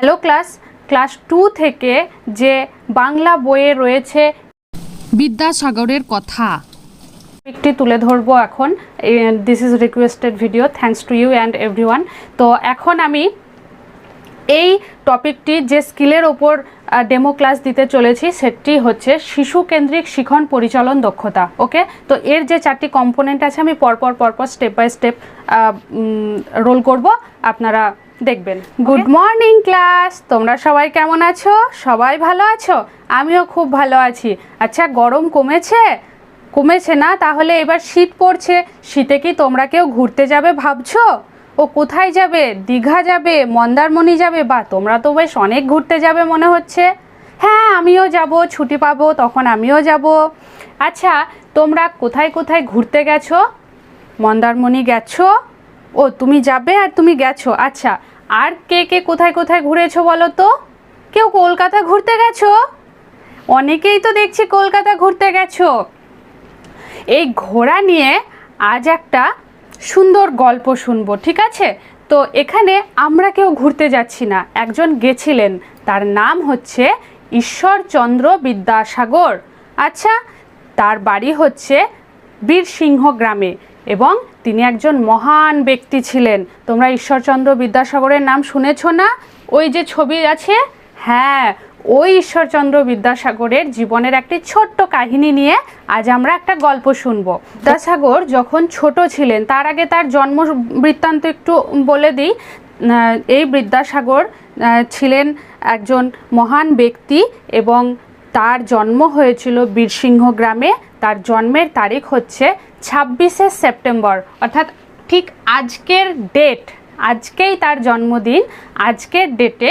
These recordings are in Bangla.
হ্যালো ক্লাস ক্লাস টু থেকে যে বাংলা বইয়ে রয়েছে বিদ্যাসাগরের কথা। একটি তুলে ধরবো এখন। This is requested video thanks to you and everyone তো এখন আমি এই টপিকটি যে স্কিলের ওপর ডেমো ক্লাস দিতে চলেছি, সেটি হচ্ছে শিশু কেন্দ্রিক শিখন পরিচালন দক্ষতা। ওকে তো এর যে চারটি কম্পোনেন্ট আছে, আমি পরপর পরপর স্টেপ বাই স্টেপ রোল করব। আপনারা দেখবেন গুড মর্নিং ক্লাস তোমরা সবাই কেমন আছো? সবাই ভালো আছো? আমিও খুব ভালো আছি। আচ্ছা গরম কমেছে? কমেছে না? তাহলে এবার শীত পড়ছে। শীতে কি তোমরা কেউ ঘুরতে যাবে ভাবছ? ও কোথায় যাবে? দীঘা যাবে? মন্দারমণি যাবে? বা, তোমরা তো বেশ অনেক ঘুরতে যাবে মনে হচ্ছে। হ্যাঁ আমিও যাব, ছুটি পাবো, তখন আমিও যাব। আচ্ছা তোমরা কোথায় কোথায় ঘুরতে গেছো? মন্দারমণি গেছো? ও, তুমি যাবে আর তুমি গেছো। আচ্ছা আর কে কে কোথায় কোথায় ঘুরেছো বলো তো? কেউ কলকাতা ঘুরতে গেছো? অনেকেই তো দেখছি কলকাতা ঘুরতে গেছো। এই ঘোড়া নিয়ে আজ একটা সুন্দর গল্প শুনব, ঠিক আছে? তো এখানে আমরা কেউ ঘুরতে যাচ্ছি না, একজন গেছিলেন, তার নাম হচ্ছে ঈশ্বরচন্দ্র বিদ্যাসাগর। আচ্ছা তার বাড়ি হচ্ছে বীরসিংহ গ্রামে। এবং তিনি একজন মহান ব্যক্তি ছিলেন। তোমরা ঈশ্বরচন্দ্র বিদ্যাসাগরের নাম শুনেছ না? ওই যে ছবি আছে? হ্যাঁ ওই ঈশ্বরচন্দ্র বিদ্যাসাগরের জীবনের একটি ছোট্ট কাহিনী নিয়ে আজ আমরা একটা গল্প শুনব। বিদ্যাসাগর যখন ছোট ছিলেন, তার আগে তার জন্ম বৃত্তান্ত একটু বলে দিই। এই বিদ্যাসাগর ছিলেন একজন মহান ব্যক্তি এবং তার জন্ম হয়েছিল বীরসিংহ গ্রামে। তার জন্মের তারিখ হচ্ছে ছাব্বিশে সেপ্টেম্বর, অর্থাৎ ঠিক আজকের ডেট আজকেই তার জন্মদিন। আজকের ডেটে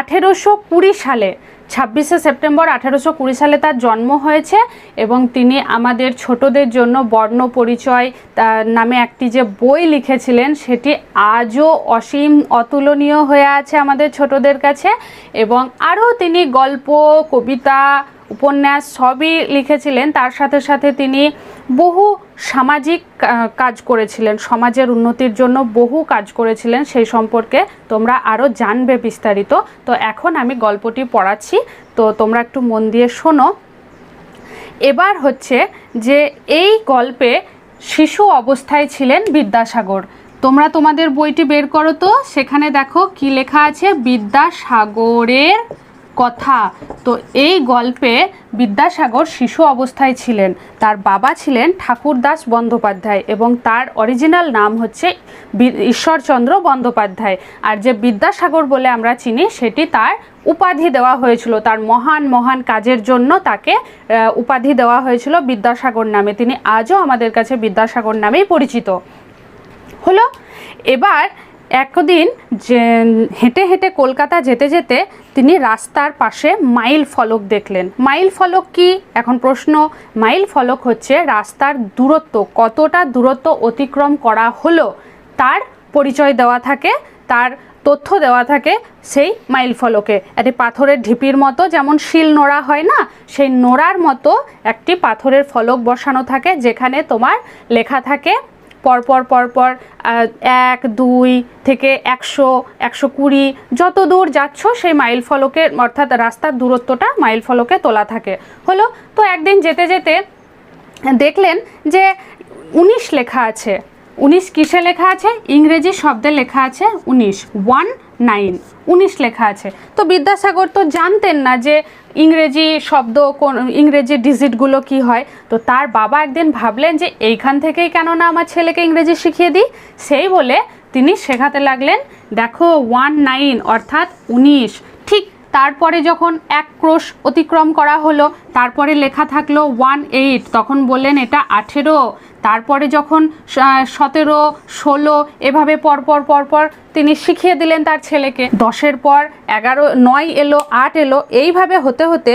আঠেরোশো কুড়ি সালে ছাব্বিশে সেপ্টেম্বর আঠারোশো কুড়ি সালে তার জন্ম হয়েছে এবং তিনি আমাদের ছোটদের জন্য বর্ণ পরিচয়, তার নামে একটি যে বই লিখেছিলেন সেটি আজও অসীম অতুলনীয় হয়ে আছে আমাদের ছোটদের কাছে এবং আরও তিনি গল্প, কবিতা, উপন্যাস সবই লিখেছিলেন। তার সাথে সাথে তিনি বহু সামাজিক কাজ করেছিলেন, সমাজের উন্নতির জন্য বহু কাজ করেছিলেন সেই সম্পর্কে তোমরা আরও জানবে বিস্তারিত। তো এখন আমি গল্পটি পড়াচ্ছি, তো তোমরা একটু মন দিয়ে শোনো। এবার হচ্ছে যে এই গল্পে শিশু অবস্থায় ছিলেন বিদ্যাসাগর। তোমরা তোমাদের বইটি বের করো তো, সেখানে দেখো কি লেখা আছে, বিদ্যাসাগরের কথা। তো এই গল্পে বিদ্যাসাগর শিশু অবস্থায় ছিলেন। তার বাবা ছিলেন ঠাকুরদাস বন্দ্যোপাধ্যায় এবং তার অরিজিনাল নাম হচ্ছে ঈশ্বরচন্দ্র বন্দ্যোপাধ্যায়। আর যে বিদ্যাসাগর বলে আমরা চিনি, সেটি তার উপাধি দেওয়া হয়েছিল। তার মহান মহান কাজের জন্য তাকে উপাধি দেওয়া হয়েছিল বিদ্যাসাগর নামে। তিনি আজও আমাদের কাছে বিদ্যাসাগর নামেই পরিচিত। হলো, এবার একদিন যে হেঁটে হেঁটে কলকাতা যেতে যেতে তিনি রাস্তার পাশে মাইল ফলক দেখলেন। মাইল ফলক কি? এখন প্রশ্ন। মাইল ফলক হচ্ছে রাস্তার দূরত্ব। কতটা দূরত্ব অতিক্রম করা হলো তার পরিচয় দেওয়া থাকে, তার তথ্য দেওয়া থাকে সেই মাইল ফলকে। একটি পাথরের ঢিপির মতো, যেমন শিল নোড়া হয় না, সেই নোড়ার মতো একটি পাথরের ফলক বসানো থাকে, যেখানে তোমার লেখা থাকে পরপর পরপর এক, দুই থেকে একশো একশো কুড়ি, যত দূর যাচ্ছ সেই মাইল ফলকের অর্থাৎ রাস্তার দূরত্বটা মাইল ফলকে তোলা থাকে। হলো, তো একদিন যেতে যেতে দেখলেন যে উনিশ লেখা আছে। উনিশ কিসে লেখা আছে? ইংরেজি শব্দে লেখা আছে উনিশ। ওয়ান নাইন, উনিশ লেখা আছে। তো বিদ্যাসাগর তো জানতেন না যে ইংরেজি শব্দ কোন, ইংরেজি ডিজিটগুলো কি হয়। তো তার বাবা একদিন ভাবলেন যে এইখান থেকেই কেন না আমার ছেলেকে ইংরেজি শিখিয়ে দিই? সেই বলে তিনি শেখাতে লাগলেন, দেখো ওয়ান নাইন অর্থাৎ উনিশ। তারপরে যখন এক ক্রোশ অতিক্রম করা হলো, তারপরে লেখা থাকল ওয়ান এইট, তখন বললেন এটা আঠেরো। তারপরে যখন সতেরো, ষোলো, এভাবে পরপর পরপর তিনি শিখিয়ে দিলেন তার ছেলেকে। দশের পর এগারো, নয় এলো, আট এলো, এইভাবে হতে হতে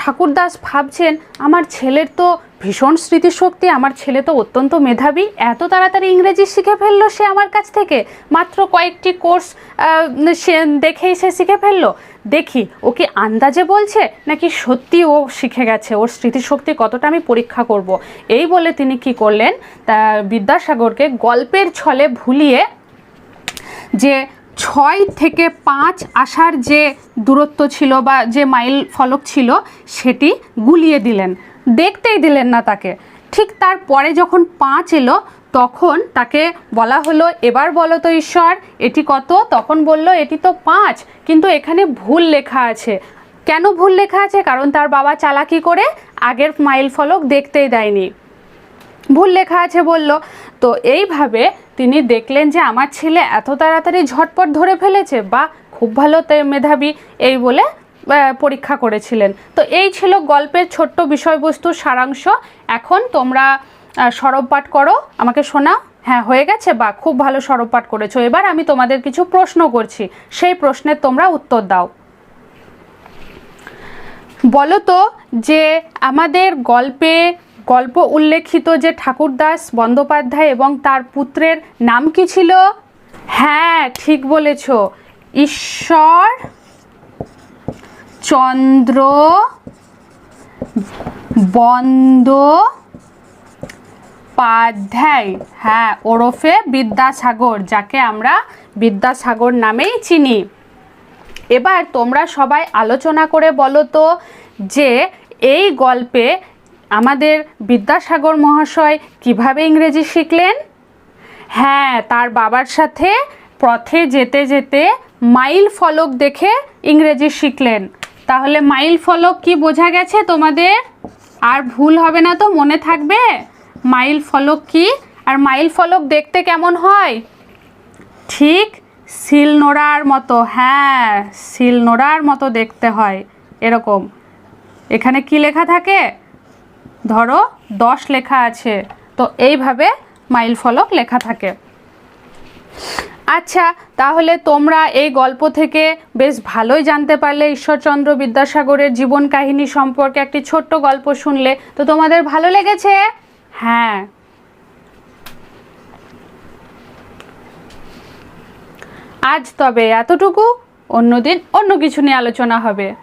ঠাকুরদাস ভাবছেন, আমার ছেলের তো ভীষণ স্মৃতিশক্তি, আমার ছেলে তো অত্যন্ত মেধাবী। এত তাড়াতাড়ি ইংরেজি শিখে ফেলল সে আমার কাছ থেকে। মাত্র কয়েকটি কোর্স সে দেখেই সে শিখে ফেলল। দেখি, ও কি আন্দাজে বলছে, নাকি সত্যি ও শিখে গেছে? ওর স্মৃতিশক্তি কতটা আমি পরীক্ষা করব? এই বলে তিনি কি করলেন? তা বিদ্যাসাগরকে গল্পের ছলে ভুলিয়ে যে ছয় থেকে পাঁচ আসার যে দূরত্ব ছিল বা যে মাইল ফলক ছিল, সেটি গুলিয়ে দিলেন। দেখতেই দিলেন না তাকে। ঠিক তারপরে যখন পাঁচ এলো, তখন তাকে বলা হলো, এবার বলো তো ঈশ্বর, এটি কত? তখন বলল, এটি তো পাঁচ, কিন্তু এখানে ভুল লেখা আছে। কেন ভুল লেখা আছে? কারণ তার বাবা চালাকি করে আগের মাইল ফলক দেখতেই দেয়নি। ভুল লেখা আছে বলল। তো এইভাবে তিনি দেখলেন যে আমার ছেলে এত তাড়াতাড়ি ঝটপট ধরে ফেলেছে, বা খুব ভালো মেধাবী এই বলে পরীক্ষা করেছিলেন। তো এই ছিল গল্পের ছোট্ট বিষয়বস্তু সারাংশ। এখন তোমরা সরব পাঠ করো, আমাকে শোনাও। হ্যাঁ হয়ে গেছে? বা খুব ভালো সরব পাঠ করেছ। এবার আমি তোমাদের কিছু প্রশ্ন করছি। সেই প্রশ্নের তোমরা উত্তর দাও। বলো তো যে আমাদের গল্পে গল্প উল্লেখিত যে ঠাকুরদাস বন্দ্যোপাধ্যায় এবং তার পুত্রের নাম কি ছিল? হ্যাঁ ঠিক বলেছ। ঈশ্বর, চন্দ্র, বন্দ্যোপাধ্যায়। হ্যাঁ ওরফে বিদ্যাসাগর, যাকে আমরা বিদ্যাসাগর নামেই চিনি। এবার তোমরা সবাই আলোচনা করে বলো তো যে এই গল্পে আমাদের বিদ্যাসাগর মহাশয় কীভাবে ইংরেজি শিখলেন? হ্যাঁ তার বাবার সাথে পথে যেতে যেতে মাইল ফলক দেখে ইংরেজি শিখলেন। তাহলে মাইল ফলক কি বোঝা গেছে তোমাদের? আর ভুল হবে না তো, মনে থাকবে? মাইল ফলক কি? আর মাইল ফলক দেখতে কেমন হয়? ঠিক শিল নোড়ার মতো হ্যাঁ শিল নোড়ার মতো দেখতে হয়, এরকম। এখানে কি লেখা থাকে? ধরো দশ লেখা আছে, তো এইভাবে মাইল ফলক লেখা থাকে। আচ্ছা তাহলে তোমরা এই গল্প থেকে বেশ ভালোই জানতে পারলে ঈশ্বরচন্দ্র বিদ্যাসাগরের জীবন কাহিনী সম্পর্কে একটি ছোট্ট গল্প শুনলে, তো তোমাদের ভালো লেগেছে? হ্যাঁ। আজ তবে এতটুকু, অন্যদিন অন্য কিছু নিয়ে আলোচনা হবে।